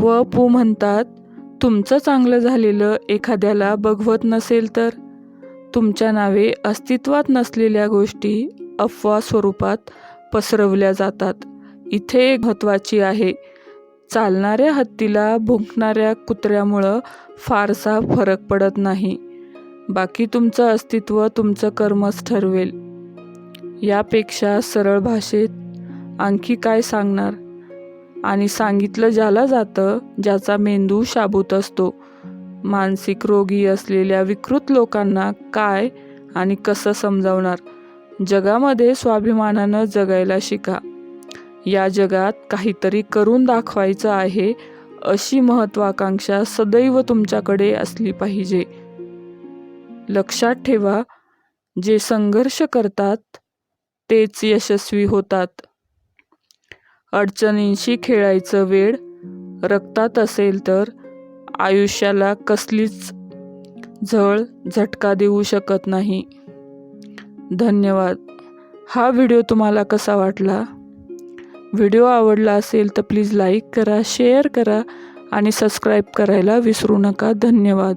व पू म्हणतात तुमचं चांगलं झालेलं एखाद्याला बघवत नसेल तर? तुमच्या नावे अस्तित्वात नसलेल्या गोष्टी अफवा स्वरूपात पसरवल्या जातात. इथे एक महत्त्वाची आहे. चालणाऱ्या हत्तीला भुंकणाऱ्या कुत्र्यामुळं फारसा फरक पडत नाही. बाकी तुमचं अस्तित्व तुमचं कर्मच ठरवेल. यापेक्षा सरळ भाषेत आणखी काय सांगणार? आणि सांगितलं ज्याला जातं ज्याचा मेंदू शाबूत असतो. मानसिक रोगी असलेल्या विकृत लोकांना काय आणि कसं समजावणार? जगामध्ये स्वाभिमानानं जगायला शिका. या जगात काहीतरी करून दाखवायचं आहे अशी महत्वाकांक्षा सदैव तुमच्याकडे असली पाहिजे. लक्षात ठेवा जे संघर्ष करतात तेच यशस्वी होतात. अडचणींशी खेळायचं वेळ रक्तात असेल तर आयुष्याला कसलीच झळ झटका देऊ शकत नाही. धन्यवाद. हा व्हिडिओ तुम्हाला कसा वाटला? व्हिडिओ आवडला असेल तर प्लीज लाईक करा शेअर करा आणि सबस्क्राईब करायला विसरू नका. धन्यवाद.